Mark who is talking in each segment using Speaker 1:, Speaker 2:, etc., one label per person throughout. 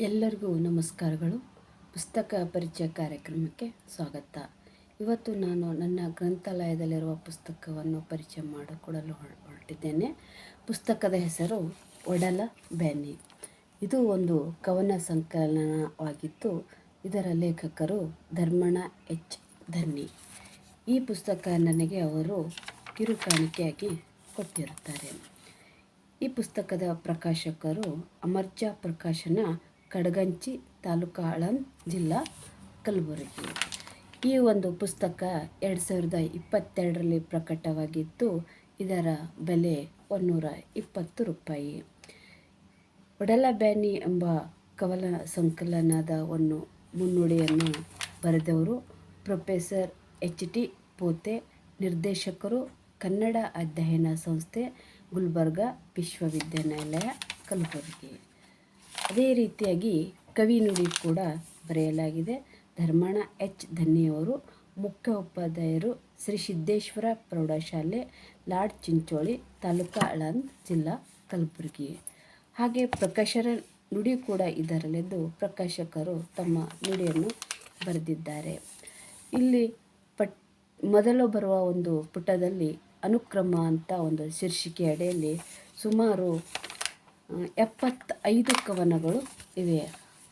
Speaker 1: ಎಲ್ಲರಿಗೂ ನಮಸ್ಕಾರಗಳು. ಪುಸ್ತಕ ಪರಿಚಯ ಕಾರ್ಯಕ್ರಮಕ್ಕೆ ಸ್ವಾಗತ. ಇವತ್ತು ನಾನು ನನ್ನ ಗ್ರಂಥಾಲಯದಲ್ಲಿರುವ ಪುಸ್ತಕವನ್ನು ಪರಿಚಯ ಮಾಡಿಕೊಡಲು ಹೊರ- ಹೊರಟಿದ್ದೇನೆ. ಪುಸ್ತಕದ ಹೆಸರು ಒಡಲ ಬ್ಯಾನಿ. ಇದು ಒಂದು ಕವನ ಸಂಕಲನವಾಗಿದ್ದು ಇದರ ಲೇಖಕರು ಧರ್ಮಣ ಎಚ್. ಧನ್ನಿ ಈ ಪುಸ್ತಕ ನನಗೆ ಅವರು ಕಿರುಕಾಣಿಕೆಯಾಗಿ ಕೊಟ್ಟಿರುತ್ತಾರೆ. ಈ ಪುಸ್ತಕದ ಪ್ರಕಾಶಕರು ಅಮರ್ಜಾ ಪ್ರಕಾಶನ ಕಡಗಂಚಿ ತಾಲೂಕು ಜಿಲ್ಲಾ ಕಲಬುರಗಿ. ಈ ಒಂದು ಪುಸ್ತಕ ಎರಡು ಸಾವಿರದ ಇಪ್ಪತ್ತೆರಡರಲ್ಲಿ ಪ್ರಕಟವಾಗಿದ್ದು, ಇದರ ಬೆಲೆ ಒನ್ನೂರ ಇಪ್ಪತ್ತು ರೂಪಾಯಿ. ಒಡಲ ಬ್ಯಾನಿ ಎಂಬ ಕವಲ ಸಂಕಲನದ ಒಂದು ಮುನ್ನುಡಿಯನ್ನು ಬರೆದವರು ಪ್ರೊಫೆಸರ್ ಎಚ್. ಟಿ. ಪೋತೆ, ನಿರ್ದೇಶಕರು ಕನ್ನಡ ಅಧ್ಯಯನ ಸಂಸ್ಥೆ ಗುಲ್ಬರ್ಗ ವಿಶ್ವವಿದ್ಯಾನಿಲಯ ಕಲಬುರಗಿ. ಅದೇ ರೀತಿಯಾಗಿ ಕವಿ ನುಡಿ ಕೂಡ ಬರೆಯಲಾಗಿದೆ. ಧರ್ಮಣ ಎಚ್. ಧನ್ಯವರು, ಮುಖ್ಯ ಉಪಾಧ್ಯಾಯರು ಶ್ರೀ ಸಿದ್ದೇಶ್ವರ ಪ್ರೌಢಶಾಲೆ, ಲಾಡ್ ಚಿಂಚೋಳಿ, ತಾಲೂಕಾ ಅಳಂದ್ ಜಿಲ್ಲಾ ಕಲಬುರಗಿ. ಹಾಗೆ ಪ್ರಕಾಶರ ನುಡಿ ಕೂಡ ಇದರಲ್ಲಿದ್ದು ಪ್ರಕಾಶಕರು ತಮ್ಮ ನುಡಿಯನ್ನು ಬರೆದಿದ್ದಾರೆ. ಇಲ್ಲಿ ಪಟ್, ಮೊದಲು ಬರುವ ಒಂದು ಪುಟದಲ್ಲಿ ಅನುಕ್ರಮ ಅಂತ ಒಂದು ಶೀರ್ಷಿಕೆ ಅಡಿಯಲ್ಲಿ ಸುಮಾರು ಎಪ್ಪತ್ತೈದು ಕವನಗಳು ಇವೆ.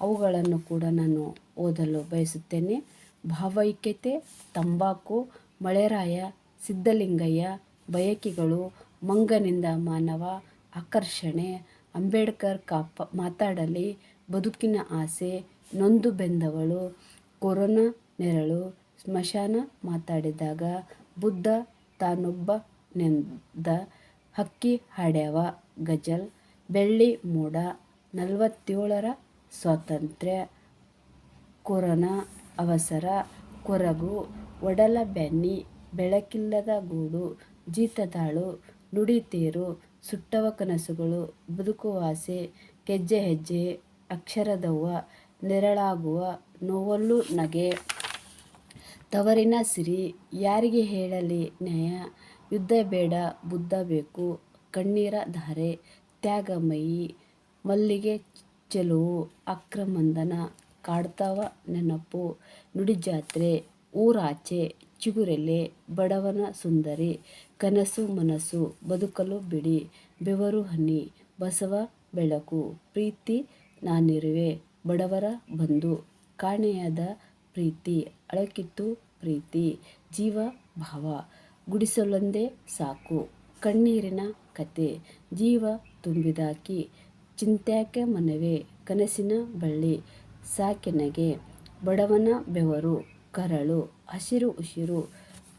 Speaker 1: ಅವುಗಳನ್ನು ಕೂಡ ನಾನು ಓದಲು ಬಯಸುತ್ತೇನೆ. ಭಾವೈಕ್ಯತೆ, ತಂಬಾಕು, ಮಳೆರಾಯ, ಸಿದ್ಧಲಿಂಗಯ್ಯ, ಬಯಕೆಗಳು, ಮಂಗನಿಂದ ಮಾನವ, ಆಕರ್ಷಣೆ, ಅಂಬೇಡ್ಕರ್ ಕಾಪ, ಮಾತಾಡಲಿ, ಬದುಕಿನ ಆಸೆ, ನೊಂದು ಬೆಂದವಳು, ಕೊರೋನಾ ನೆರಳು, ಸ್ಮಶಾನ ಮಾತಾಡಿದಾಗ ಬುದ್ಧ ತಾನೊಬ್ಬನೆಂದ ಹಕ್ಕಿ ಹಾಡ್ಯವ ಗಜಲ್ ಬೆಳ್ಳಿ ಮೋಡ ನಲವತ್ತೇಳರ ಸ್ವಾತಂತ್ರ್ಯ. ಕೊರೋನಾ ಅವಸರ, ಕೊರಗು ಒಡಲ ಬೆನ್ನಿ ಬೆಳಕಿಲ್ಲದ ಗೂಡು, ಜೀತದಾಳು, ನುಡಿತೇರು, ಸುಟ್ಟವ ಕನಸುಗಳು ಬದುಕುವಾಸೆ ಗೆಜ್ಜೆ ಹೆಜ್ಜೆ, ಅಕ್ಷರದವ್ವ, ನೆರಳಾಗುವ, ನೋವಲ್ಲು ನಗೆ, ತವರಿನ ಸಿರಿ, ಯಾರಿಗೆ ಹೇಳಲಿ ನ್ಯಾಯ, ಯುದ್ಧ ಬೇಡ, ಬುದ್ಧ ಬೇಕು, ಕಣ್ಣೀರ ಧಾರೆ ತ್ಯಾಗಮಯಿ ಮಲ್ಲಿಗೆ ಚೆಲುವು ಅಕ್ರಮಂದನ ಕಾಡ್ತಾವ ನೆನಪು ನುಡಿಜಾತ್ರೆ ಊರಾಚೆ ಚಿಗುರೆಲೆ ಬಡವನ ಸುಂದರಿ ಕನಸು ಮನಸ್ಸು ಬದುಕಲು ಬಿಡಿ ಬೆವರು ಹನಿ ಬಸವ ಬೆಳಕು ಪ್ರೀತಿ ನಾನಿರುವೆ ಬಡವರ ಬಂಧು ಕಾಣೆಯಾದ ಪ್ರೀತಿ ಅಳಕಿತ್ತು ಪ್ರೀತಿ ಜೀವ ಭಾವ ಗುಡಿಸಲೊಂದೇ ಸಾಕು ಕಣ್ಣೀರಿನ ಕತೆ ಜೀವ ತುಂಬಿದಾಕಿ, ಚಿಂತ್ಯಾಕೆ ಮನವೇ ಕನಸಿನ ಬಳ್ಳಿ, ಸಾಕೆನಗೆ ಬಡವನ ಬೆವರು, ಕರಳು, ಹಸಿರು ಉಸಿರು,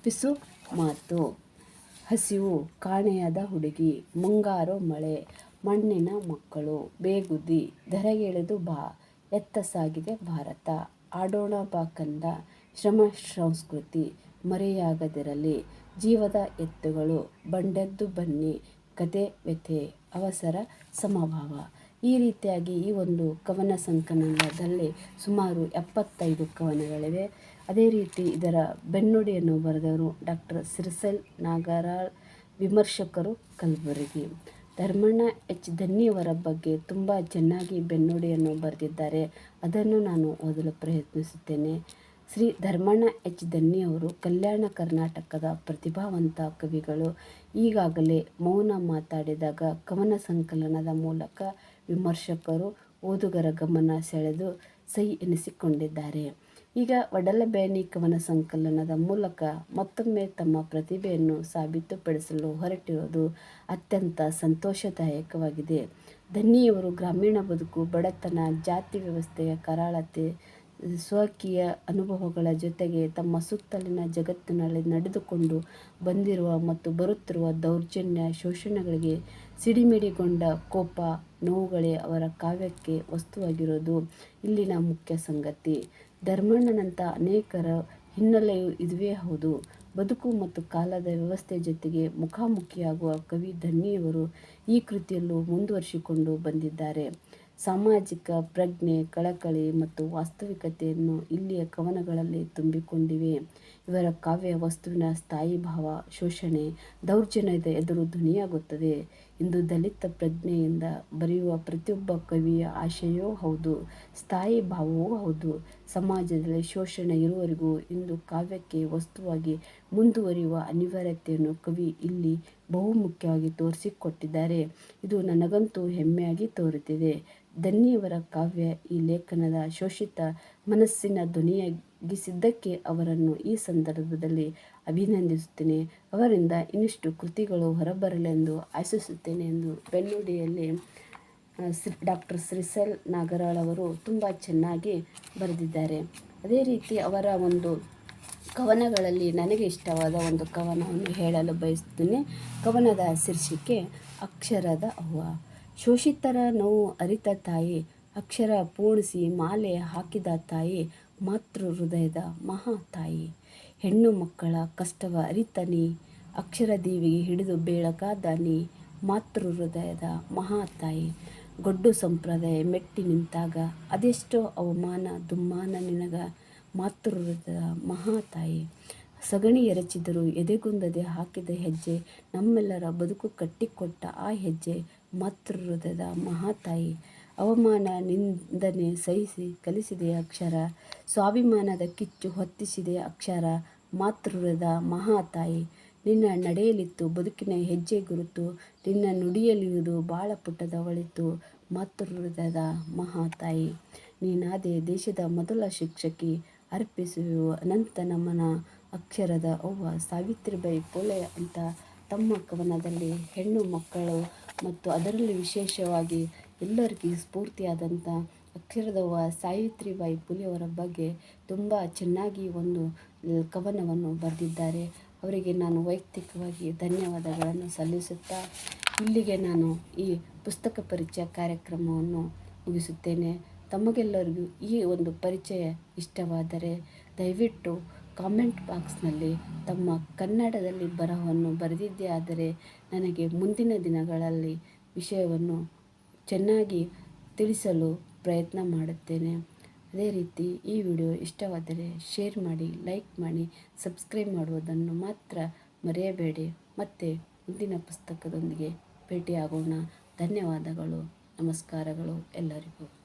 Speaker 1: ಪಿಸು ಮಾತು, ಹಸಿವು ಕಾಣೆಯಾದ ಹುಡುಗಿ, ಮುಂಗಾರು ಮಳೆ, ಮಣ್ಣಿನ ಮಕ್ಕಳು, ಬೇಗುದಿ, ಧರೆಗೆಳೆದು ಬಾ, ಎತ್ತ ಸಾಗಿದೆ ಭಾರತ, ಆಡೋಣ ಬಾ ಕಂದ, ಶ್ರಮ ಸಂಸ್ಕೃತಿ, ಮರೆಯಾಗದಿರಲಿ, ಜೀವದ ಎತ್ತುಗಳು ಬಂಡೆದ್ದು ಬನ್ನಿ, ಕತೆ ವ್ಯಥೆ. ಅವಸರ ಸಮಭಾವ. ಈ ರೀತಿಯಾಗಿ ಈ ಒಂದು ಕವನ ಸಂಕಲನದಲ್ಲಿ ಸುಮಾರು ಎಪ್ಪತ್ತೈದು ಕವನಗಳಿವೆ. ಅದೇ ರೀತಿ ಇದರ ಬೆನ್ನುಡಿಯನ್ನು ಬರೆದವರು ಡಾಕ್ಟರ್ ಸಿರ್ಸೆಲ್ ನಾಗರಾಳ್ ವಿಮರ್ಶಕರು ಕಲಬುರಗಿ. ಧರ್ಮಣ್ಣ ಎಚ್. ಧನ್ಯವರ ಬಗ್ಗೆ ತುಂಬ ಚೆನ್ನಾಗಿ ಬೆನ್ನುಡಿಯನ್ನು ಬರೆದಿದ್ದಾರೆ. ಅದನ್ನು ನಾನು ಓದಲು ಪ್ರಯತ್ನಿಸುತ್ತೇನೆ. ಶ್ರೀ ಧರ್ಮಣ್ಣ ಎಚ್. ಧನ್ನಿಯವರು ಕಲ್ಯಾಣ ಕರ್ನಾಟಕದ ಪ್ರತಿಭಾವಂತ ಕವಿಗಳು. ಈಗಾಗಲೇ ಮೌನ ಮಾತಾಡಿದಾಗ ಕವನ ಸಂಕಲನದ ಮೂಲಕ ವಿಮರ್ಶಕರು ಓದುಗರ ಗಮನ ಸೆಳೆದು ಸೈ ಎನಿಸಿಕೊಂಡಿದ್ದಾರೆ. ಈಗ ವಡಲಬೇನಿ ಕವನ ಸಂಕಲನದ ಮೂಲಕ ಮತ್ತೊಮ್ಮೆ ತಮ್ಮ ಪ್ರತಿಭೆಯನ್ನು ಸಾಬೀತುಪಡಿಸಲು ಹೊರಟಿರುವುದು ಅತ್ಯಂತ ಸಂತೋಷದಾಯಕವಾಗಿದೆ. ಧನ್ನಿಯವರು ಗ್ರಾಮೀಣ ಬದುಕು, ಬಡತನ, ಜಾತಿ ವ್ಯವಸ್ಥೆಯ ಕರಾಳತೆ ಸ್ವಕೀಯ ಅನುಭವಗಳ ಜೊತೆಗೆ ತಮ್ಮ ಸುತ್ತಲಿನ ಜಗತ್ತಿನಲ್ಲಿ ನಡೆದುಕೊಂಡು ಬಂದಿರುವ ಮತ್ತು ಬರುತ್ತಿರುವ ದೌರ್ಜನ್ಯ ಶೋಷಣೆಗಳಿಗೆ ಸಿಡಿಮಿಡಿಗೊಂಡ ಕೋಪ, ನೋವುಗಳೇ ಅವರ ಕಾವ್ಯಕ್ಕೆ ವಸ್ತುವಾಗಿರೋದು ಇಲ್ಲಿನ ಮುಖ್ಯ ಸಂಗತಿ. ಧರ್ಮಣ್ಣನಂಥ ಅನೇಕರ ಹಿನ್ನೆಲೆಯು ಇದುವೇ ಹೌದು. ಬದುಕು ಮತ್ತು ಕಾಲದ ವ್ಯವಸ್ಥೆ ಜೊತೆಗೆ ಮುಖಾಮುಖಿಯಾಗುವ ಕವಿ ಧನ್ಯವರು ಈ ಕೃತಿಯಲ್ಲೂ ಮುಂದುವರಿಸಿಕೊಂಡು ಬಂದಿದ್ದಾರೆ. ಸಾಮಾಜಿಕ ಪ್ರಜ್ಞೆ ಕಳಕಳಿ ಮತ್ತು ವಾಸ್ತವಿಕತೆಯನ್ನು ಇಲ್ಲಿಯ ಕವನಗಳಲ್ಲಿ ತುಂಬಿಕೊಂಡಿವೆ. ಇವರ ಕಾವ್ಯ ವಸ್ತುವಿನ ಸ್ಥಾಯಿ ಭಾವ, ಶೋಷಣೆ ದೌರ್ಜನ್ಯದ ಎದುರು ಧ್ವನಿಯಾಗುತ್ತದೆ. ಇಂದು ದಲಿತ ಪ್ರಜ್ಞೆಯಿಂದ ಬರೆಯುವ ಪ್ರತಿಯೊಬ್ಬ ಕವಿಯ ಆಶಯವೂ ಹೌದು, ಸ್ಥಾಯಿ ಭಾವವೂ ಹೌದು. ಸಮಾಜದಲ್ಲಿ ಶೋಷಣೆ ಇರುವವರೆಗೂ ಇಂದು ಕಾವ್ಯಕ್ಕೆ ವಸ್ತುವಾಗಿ ಮುಂದುವರಿಯುವ ಅನಿವಾರ್ಯತೆಯನ್ನು ಕವಿ ಇಲ್ಲಿ ಬಹುಮುಖ್ಯವಾಗಿ ತೋರಿಸಿಕೊಟ್ಟಿದ್ದಾರೆ. ಇದು ನನಗಂತೂ ಹೆಮ್ಮೆಯಾಗಿ ತೋರುತ್ತಿದೆ. ದನ್ನಿಯವರ ಕಾವ್ಯ ಈ ಲೇಖನದ ಶೋಷಿತ ಮನಸ್ಸಿನ ಧ್ವನಿಯಾಗಿಸಿದ್ದಕ್ಕೆ ಅವರನ್ನು ಈ ಸಂದರ್ಭದಲ್ಲಿ ಅಭಿನಂದಿಸುತ್ತೇನೆ. ಅವರಿಂದ ಇನ್ನಿಷ್ಟು ಕೃತಿಗಳು ಹೊರಬರಲೆಂದು ಆಶಿಸುತ್ತೇನೆ ಎಂದು ಬೆನ್ನುಡಿಯಲ್ಲಿ ಡಾಕ್ಟರ್ ಶ್ರೀಸೆಲ್ ನಾಗರಾಳ್ ಅವರು ತುಂಬ ಚೆನ್ನಾಗಿ ಬರೆದಿದ್ದಾರೆ. ಅದೇ ರೀತಿ ಅವರ ಒಂದು ಕವನಗಳಲ್ಲಿ ನನಗೆ ಇಷ್ಟವಾದ ಒಂದು ಕವನವನ್ನು ಹೇಳಲು ಬಯಸುತ್ತೇನೆ. ಕವನದ ಶೀರ್ಷಿಕೆ, ಅಕ್ಷರದ ಅವ್ವ. ಶೋಷಿತರ ನೋವು ಅರಿತ ತಾಯಿ, ಅಕ್ಷರ ಪೂರ್ಣಿಸಿ ಮಾಲೆ ಹಾಕಿದ ತಾಯಿ ಮಾತೃ ಹೃದಯದ ಮಹಾ ತಾಯಿ. ಹೆಣ್ಣು ಮಕ್ಕಳ ಕಷ್ಟವ ಅರಿತನಿ, ಅಕ್ಷರ ದೇವಿಗೆ ಹಿಡಿದು ಬೇಳಕಾದ ನೀ ಮಾತೃ ಹೃದಯದ ಮಹಾ ತಾಯಿ. ಗೊಡ್ಡು ಸಂಪ್ರದಾಯ ಮೆಟ್ಟಿ ನಿಂತಾಗ ಅದೆಷ್ಟೋ ಅವಮಾನ, ದುಮ್ಮಾನ ನಿನಗ ಮಾತೃ ಹೃದಯದ ಮಹಾ ತಾಯಿ. ಸಗಣಿ ಎರಚಿದರು ಎದೆಗುಂದದೆ ಹಾಕಿದ ಹೆಜ್ಜೆ ನಮ್ಮೆಲ್ಲರ ಬದುಕು ಕಟ್ಟಿಕೊಟ್ಟ ಆ ಹೆಜ್ಜೆ ಮಾತೃ ಹೃದಯದ ಮಹಾತಾಯಿ ಅವಮಾನ ನಿಂದನೆ ಸಹಿಸಿ ಕಲಿಸಿದೆ ಅಕ್ಷರ, ಸ್ವಾಭಿಮಾನದ ಕಿಚ್ಚು ಹೊತ್ತಿಸಿದೆ ಅಕ್ಷರ ಮಾತೃದ ಮಹಾತಾಯಿ. ನಿನ್ನ ನಡೆಯಲಿತ್ತು ಬದುಕಿನ ಹೆಜ್ಜೆ ಗುರುತು, ನಿನ್ನ ನುಡಿಯಲಿರುವುದು ಬಾಳ ಪುಟ್ಟದ ಒಳಿತು ಮಾತೃದ ಮಹಾತಾಯಿ. ನೀನಾದೆ ದೇಶದ ಮೊದಲ ಶಿಕ್ಷಕಿ ಅರ್ಪಿಸುವ ಅನಂತ ನಮನ ಅಕ್ಷರದ ಅವ್ವ ಸಾವಿತ್ರಿಬಾಯಿ ಪುಲೆ ಅಂತ ತಮ್ಮ ಕವನದಲ್ಲಿ ಹೆಣ್ಣು ಮಕ್ಕಳು ಮತ್ತು ಅದರಲ್ಲಿ ವಿಶೇಷವಾಗಿ ಎಲ್ಲರಿಗೂ ಸ್ಫೂರ್ತಿಯಾದಂಥ ಅಕ್ಷರದವ್ವ ಸಾವಿತ್ರಿಬಾಯಿ ಪುಲೆಯವರ ಬಗ್ಗೆ ತುಂಬ ಚೆನ್ನಾಗಿ ಒಂದು ಕವನವನ್ನು ಬರೆದಿದ್ದಾರೆ. ಅವರಿಗೆ ನಾನು ವೈಯಕ್ತಿಕವಾಗಿ ಧನ್ಯವಾದಗಳನ್ನು ಸಲ್ಲಿಸುತ್ತಾ ಇಲ್ಲಿಗೆ ನಾನು ಈ ಪುಸ್ತಕ ಪರಿಚಯ ಕಾರ್ಯಕ್ರಮವನ್ನು ಮುಗಿಸುತ್ತೇನೆ. ತಮಗೆಲ್ಲರಿಗೂ ಈ ಒಂದು ಪರಿಚಯ ಇಷ್ಟವಾದರೆ ದಯವಿಟ್ಟು ಕಾಮೆಂಟ್ ಬಾಕ್ಸ್ನಲ್ಲಿ ತಮ್ಮ ಕನ್ನಡದಲ್ಲಿ ಬರಹವನ್ನು ಬರೆದಿದ್ದೇ ಆದರೆ ನನಗೆ ಮುಂದಿನ ದಿನಗಳಲ್ಲಿ ವಿಷಯವನ್ನು ಚೆನ್ನಾಗಿ ತಿಳಿಸಲು ಪ್ರಯತ್ನ ಮಾಡುತ್ತೇನೆ. ಅದೇ ರೀತಿ ಈ ವಿಡಿಯೋ ಇಷ್ಟವಾದರೆ ಶೇರ್ ಮಾಡಿ, ಲೈಕ್ ಮಾಡಿ, ಸಬ್ಸ್ಕ್ರೈಬ್ ಮಾಡುವುದನ್ನು ಮಾತ್ರ ಮರೆಯಬೇಡಿ. ಮತ್ತೆ ಮುಂದಿನ ಪುಸ್ತಕದೊಂದಿಗೆ ಭೇಟಿಯಾಗೋಣ. ಧನ್ಯವಾದಗಳು. ನಮಸ್ಕಾರಗಳು ಎಲ್ಲರಿಗೂ.